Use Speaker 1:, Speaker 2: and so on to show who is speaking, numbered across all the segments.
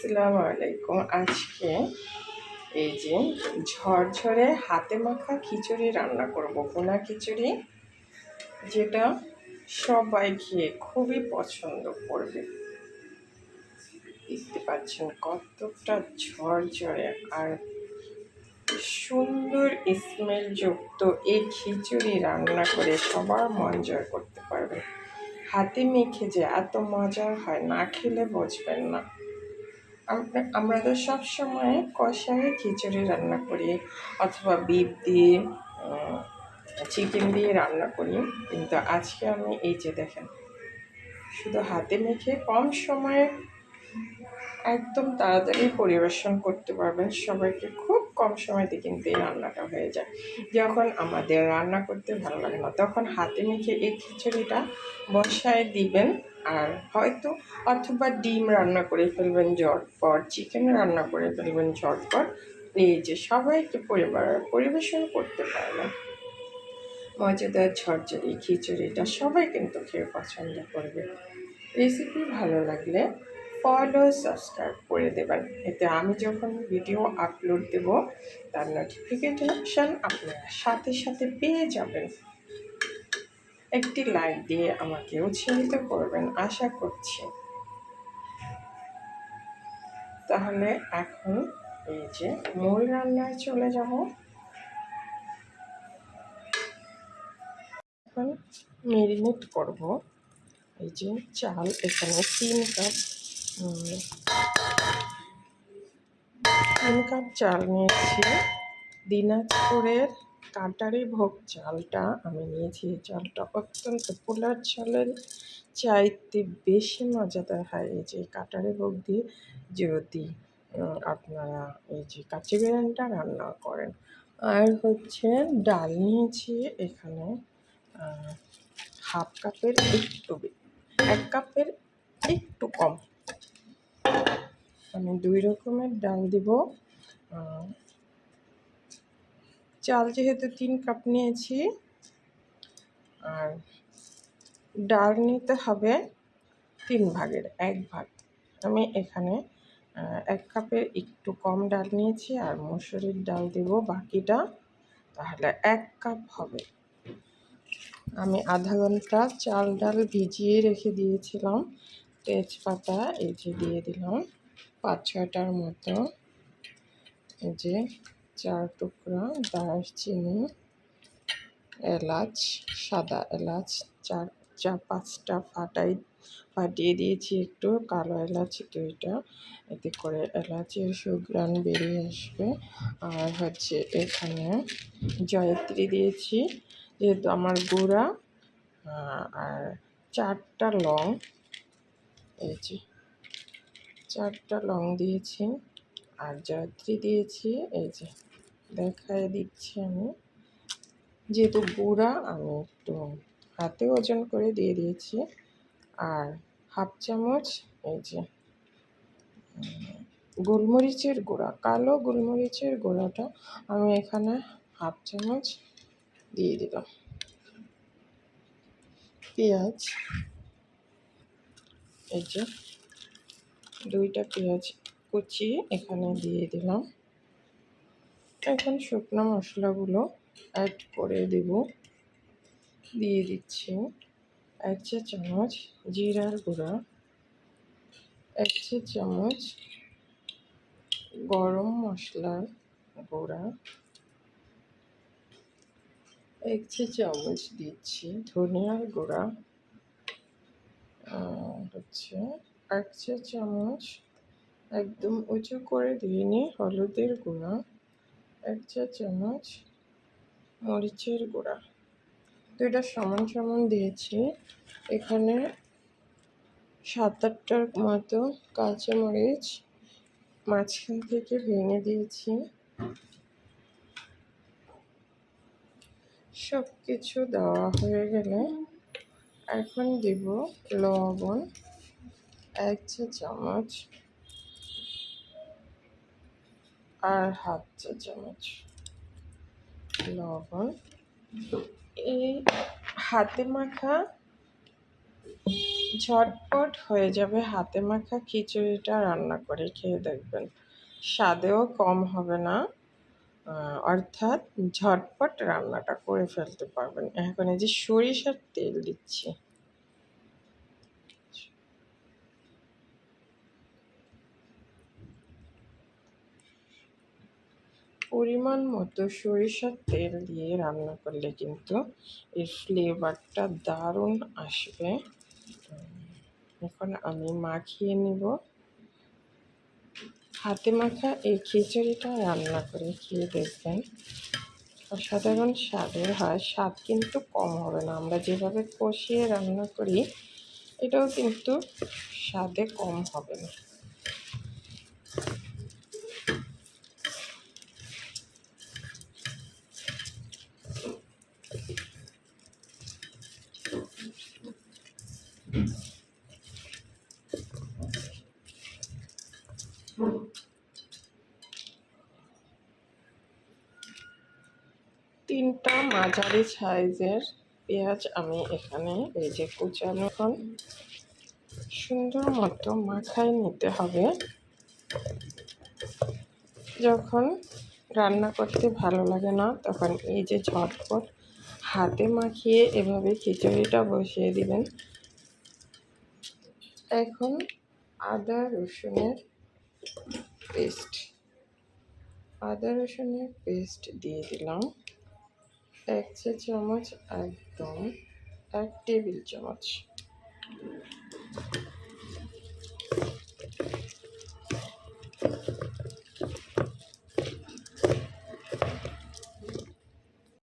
Speaker 1: আসসালামু আলাইকুম আজকে এই যে ঝরঝরে হাতে মাখা খিচুড়ি রান্না করব, ভুনা খিচুড়ি, যেটা সবাই খেয়ে খুবই পছন্দ করবে। দেখতে পাচ্ছেন কতটা ঝরঝরে আর সুন্দর স্মেল যুক্ত এই খিচুড়ি রান্না করে সবার মন জয় করতে পারবে। হাতে মেখে যে এত মজা হয়, না খেলে বুঝবেন না। আমরা তো সবসময় কষায় খিচুড়ি রান্না করি অথবা বিপ দিয়ে চিকেন দিয়ে রান্না করি। কিন্তু আজকে আমি এই যে দেখেন, শুধু হাতে মেখে কম সময়ে একদম তাড়াতাড়ি পরিবেশন করতে পারবেন সবাইকে। খুব কম সময়তে কিন্তু এই রান্নাটা হয়ে যায়। যখন আমাদের রান্না করতে ভালো লাগে না, তখন হাতে মেখে এই খিচুড়িটা বসায় দিবেন আর হয়তো অথবা ডিম রান্না করে ফেলবেন ঝটপট চিকেন রান্না করে ফেলবেন ঝটপট। এই যে সবাইকে পরিবার, পরিবেশন করতে পারবেন। মজাদার ঝরঝরি খিচুড়িটা সবাই কিন্তু খেয়ে পছন্দ করবে। রেসিপি ভালো লাগলে ফলো সাবস্ক্রাইব করে দেবেন। এতে আমি যখন ভিডিও আপলোড দেব, তার নোটিফিকেশান আপনারা সাথে সাথে পেয়ে যাবেন। একটি লাইক দিয়ে আমাকে উৎসাহিত করবেন, আশা করছি। তাহলে এখন এই যে মূল রান্নায় চলে যাব। এখন মেরিনেট করব। এই যে চাল, এখানে তিন কাপ তিন কাপ চাল নিয়েছি। দিনাজপুরের কাটারি ভোগ চালটা আমি নিয়েছি। এই চালটা অত্যন্ত পোলার চালের চাইতে বেশি মজাদার হয়। এই যে কাটারি ভোগ দিয়ে যদি আপনারা এই যে কাঁচি বিরিয়ানিটা রান্না করেন। আর হচ্ছে ডাল নিয়েছি এখানে হাফ কাপের একটু এক কাপের একটু কম। আমি দুই রকমের ডাল দিব। চাল যেহেতু তিন কাপ নিয়েছি, আর ডাল নিতে হবে তিন ভাগের, এক ভাগ। আমি এখানে এক কাপের একটু কম ডাল নিয়েছি, আর মুসুরির ডাল দেব বাকিটা, তাহলে এক কাপ হবে। আমি আধা ঘণ্টা চাল ডাল ভিজিয়ে রেখে দিয়েছিলাম, তেজপাতা এই যে দিয়ে দিলাম। পাঁচ ছয়টার মতো। এই যে চার টুকরা দারচিনি, এলাচ, সাদা এলাচ, চার চার, পাঁচটা ফাটাই, ফাটিয়ে দিয়েছি একটু। কালো এলাচ দুইটা এতে করে এলাচের সুগ্রান বেরিয়ে আসবে। আর হচ্ছে এখানে জয়ত্রী দিয়েছি, যেহেতু আমার গুঁড়া। আর চারটা লং। এই যে চারটা লং দিয়েছি আর জয়ত্রী দিয়েছি, এই যে দেখায় দিচ্ছি আমি। যেহেতু গুঁড়া আমি একটু হাতে ওজন করে দিয়ে দিয়েছি। আর হাফ চামচ, এই যে গোলমরিচের গুঁড়া, কালো গোলমরিচের গুঁড়াটা আমি এখানে হাফ চামচ দিয়ে দিলাম। পেঁয়াজ, এই যে দুইটা পেঁয়াজ কুচি এখানে দিয়ে দিলাম। এখন শুকনো মশলাগুলো অ্যাড করে দেব। দিয়ে দিচ্ছি এক চা চামচ জিরার গুঁড়া, এক চা চামচ গরম মশলার গুঁড়া, এক চা চামচ দিচ্ছি ধনিয়ার গুঁড়া হচ্ছে এক চা চামচ একদম উঁচু করে দিইনি হলুদের গুঁড়া, এক চা চামচ মরিচের গুঁড়া। দুইটা সমান সমান দিয়েছি। এখানে সাত আটটার মতো কাঁচামরিচ মাঝখান থেকে ভেঙে দিয়েছি। সব কিছু দেওয়া হয়ে গেলে এখন দিব লবণ। এক চা চামচ আর হাফ চা চামচ লবণ। এই হাতে মাখা ঝটপট হয়ে যাবে। হাতে মাখা খিচুড়িটা রান্না করে খেয়ে দেখবেন। স্বাদেও কম হবে না। অর্থাৎ ঝটপট রান্নাটা করে ফেলতে পারবেন। এখন এই যে সরিষার তেল দিচ্ছি। পরিমাণ মতো সরিষার তেল দিয়ে রান্না করলে কিন্তু এর ফ্লেভারটা দারুণ আসবে। এখন আমি মাখিয়ে নিব। হাতে মাখা এই খিচুড়িটা রান্না করে খেয়ে দেখবেন। অসাধারণ স্বাদের হয়, স্বাদ কিন্তু কম হবে না। আমরা যেভাবে কষিয়ে রান্না করি, এটাও কিন্তু স্বাদে কম হবে না। তিনটা মাঝারি সাইজের পেঁয়াজ আমি এখানে এই যে কুচানো সুন্দর মতো মাখায় নিতে হবে। যখন রান্না করতে ভালো লাগে না, তখন এই যে ঝটপট হাতে মাখিয়ে এভাবে খিচুড়িটা বসিয়ে দিবেন। এখন আদা, রসুনের পেস্ট, আদা, রসুনের পেস্ট দিয়ে দিলাম। এক চা চামচ একদম এক টেবিল চামচ।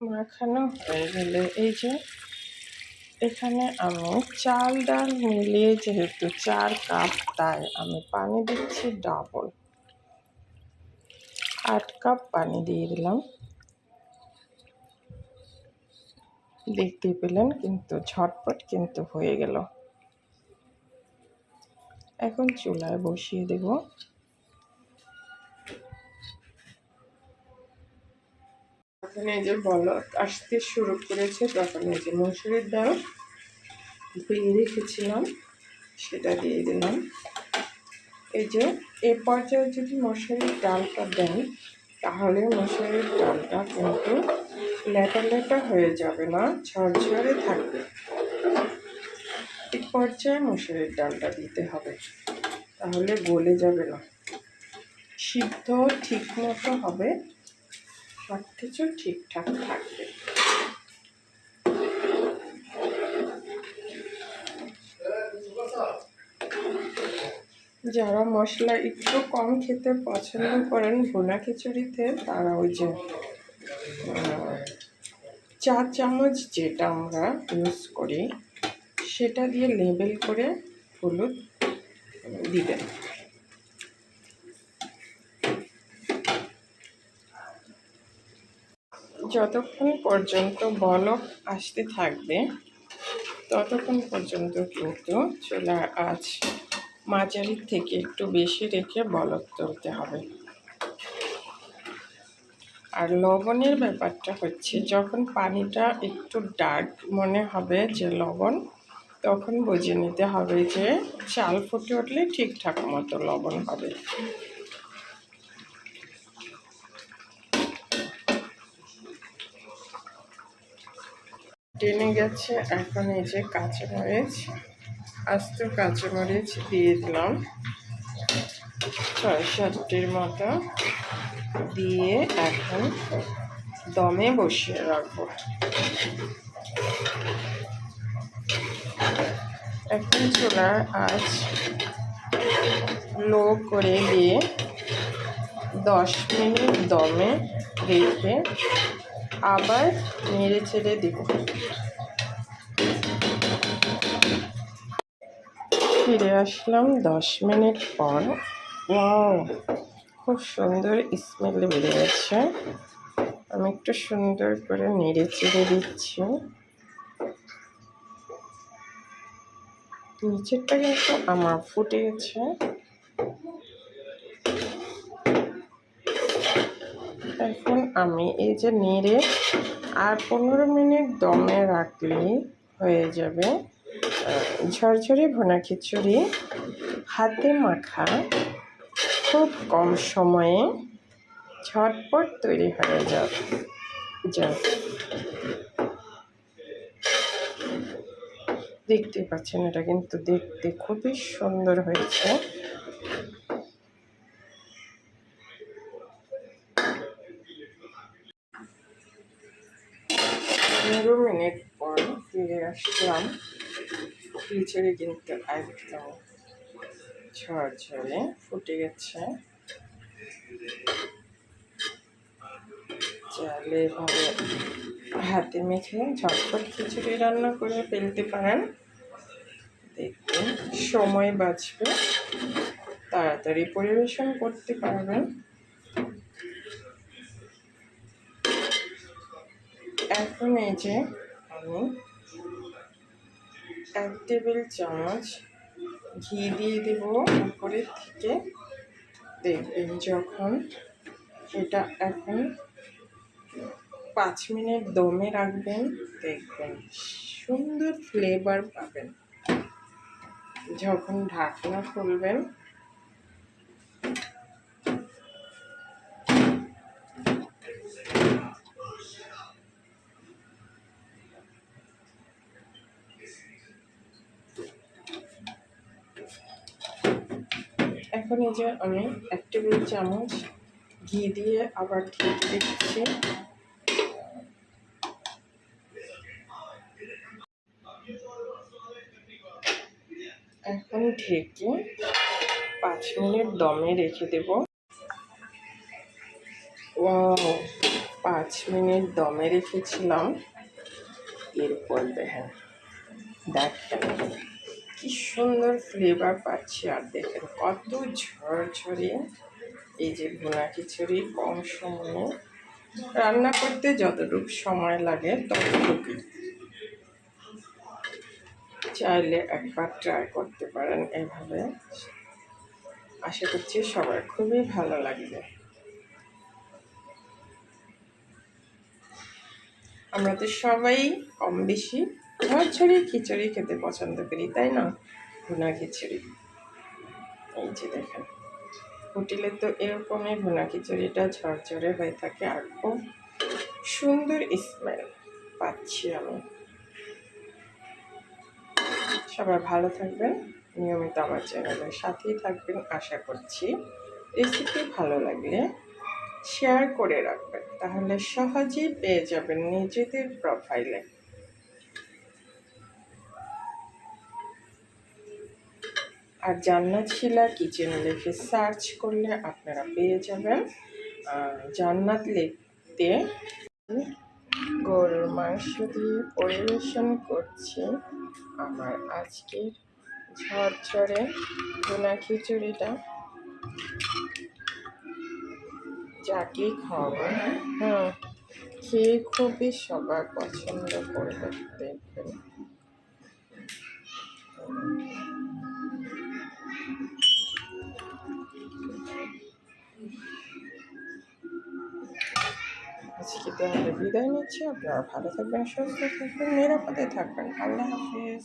Speaker 1: মাখানো হয়ে গেলে এই যে এখানে আমি চাল, ডাল মিলিয়ে যেহেতু চার কাপ, তাই আমি পানি দিচ্ছি ডাবল আট কাপ পানি দিয়ে দিলাম। দেখতে পেলেন, কিন্তু ঝটপট কিন্তু হয়ে গেল। এখন চুলায় বসিয়ে দেব। এখন এই যে বলক আসতে শুরু করেছে, তখন এই যে মসুরির ডাল ধুয়ে রেখেছিলাম, সেটা দিয়ে দিলাম। এই যে এ পর্যায়ে যদি মশারির ডালটা দেন, তাহলে মশারির ডালটা কিন্তু লেটা লেটা হয়ে যাবে না, ঝরঝরে থাকবে। এই পর্যায়ে মশারির ডালটা দিতে হবে। তাহলে গলে যাবে না। সিদ্ধ ঠিক মতো হবে সব কিছু ঠিকঠাক থাকবে। যারা মশলা একটু কম খেতে পছন্দ করেন ভুনা খিচুড়িতে, তারা ওই যে চা চামচ যেটা আমরা ইউজ করি, সেটা দিয়ে লেবেল করে হলুদ দিবেন। যতক্ষণ পর্যন্ত বলক আসতে থাকবে, ততক্ষণ পর্যন্ত কিন্তু চুলার আঁচ মাঝারি থেকে একটু বেশি রেখে বলক তুলতে হবে। আর লবণের ব্যাপারটা হচ্ছে, যখন পানিটা একটু ডার্ক মনে হবে যে লবণ, তখন বুঝে নিতে হবে যে চাল ফুটে উঠলে ঠিকঠাক মতো লবণ হবে। টেনে গেছে এখন এই যে কাঁচামরিচ, আস্ত কাঁচামরিচ দিয়ে দিলাম। ছয় সাতটির মতো। দিয়ে এখন দমে বসিয়ে রাখব। এখন চুলার আঁচ লো করে দিয়ে দশ মিনিট দমে রেখে আবার নেড়ে ছেড়ে দিব। ফিরে আসলাম দশ মিনিট পর। ওয়াও! খুব সুন্দর স্মেল বেরিয়েছে। আমি একটু সুন্দর করে নেড়ে চেড়ে দিচ্ছি। নিচেরটা কিন্তু আমার ফুটে গেছে এখন আমি এই যে নেড়ে আর পনেরো মিনিট দমে রাখলেই হয়ে যাবে। ঝরঝরে ভুনা খিচুড়ি, হাতে মাখা খুব কম সময়ে ঝটপট তৈরি হয়ে যাবে দেখতে পাচ্ছেন, এটা কিন্তু দেখতে খুবই সুন্দর হয়েছে। পনেরো মিনিট পর ফিরে আসলাম। খিচুড়ি কিন্তু একদম ঝরঝরে ফুটে গেছে। চাইলে এভাবে হাতে মেখে ঝটপট খিচুড়ি রান্না করে ফেলতে পারেন। দেখবেন সময় বাঁচবে। তাড়াতাড়ি পরিবেশন করতে পারবেন। এখন এই যে আমি এক টেবিল চামচ ঘি দিয়ে দেব উপরের থেকে দেখবেন যখন এটা এখন পাঁচ মিনিট দমে রাখবেন, দেখবেন সুন্দর ফ্লেভার পাবেন। যখন ঢাকনা খুলবেন এখন এই যে আমি এক টেবিল চামচ ঘি দিয়ে আবার ঢেকে দিচ্ছি। এখন ঢেকে পাঁচ মিনিট দমে রেখে দেব। পাঁচ মিনিট দমে রেখেছিলাম। এরপর দেখেন দেখেন কি সুন্দর ফ্লেভার পাচ্ছি আর দেখেন, কত ঝরঝরে এই যে ভুনা খিচুড়ি, কম সময়ে। রান্না করতে যতটুকু সময় লাগে ততটুকুই। চাইলে একবার ট্রাই করতে পারেন এভাবে। আশা করছি সবার খুবই ভালো লাগবে। আমরা তো সবাই কম বেশি ঝরঝরে খিচুড়ি খেতে পছন্দ করি, তাই না? ভুনা খিচুড়ি। এই যে দেখেন, হোটেলে তো এরকমই ভুনা খিচুড়িটা ঝরঝরে হয়ে থাকে আর খুব সুন্দর স্মেল পাচ্ছি আমি। সবাই ভালো থাকবেন, নিয়মিত আমার চ্যানেলের সাথেই থাকবেন, আশা করছি রেসিপি ভালো লাগলে শেয়ার করে রাখবেন, তাহলে সহজেই পেয়ে যাবেন নিজেদের প্রোফাইলে আর জান্নাত শিলা কিচেন লিখে সার্চ করলে আপনারা পেয়ে যাবেন। জান্নাত লেখতে গরুর মাংস দিয়ে পরিবেশন করছি। আমার আজকের ঝরঝরে ভুনা খিচুড়িটা। যাকে খাওয়াবো হ্যাঁ? খেয়ে খুবই সবার পছন্দ করবে, দেখবেন। বিদায় নিচ্ছি। আপনারা ভালো থাকবেন সুস্থ থাকবেন নিরাপদে থাকবেন। আল্লাহ হাফিজ।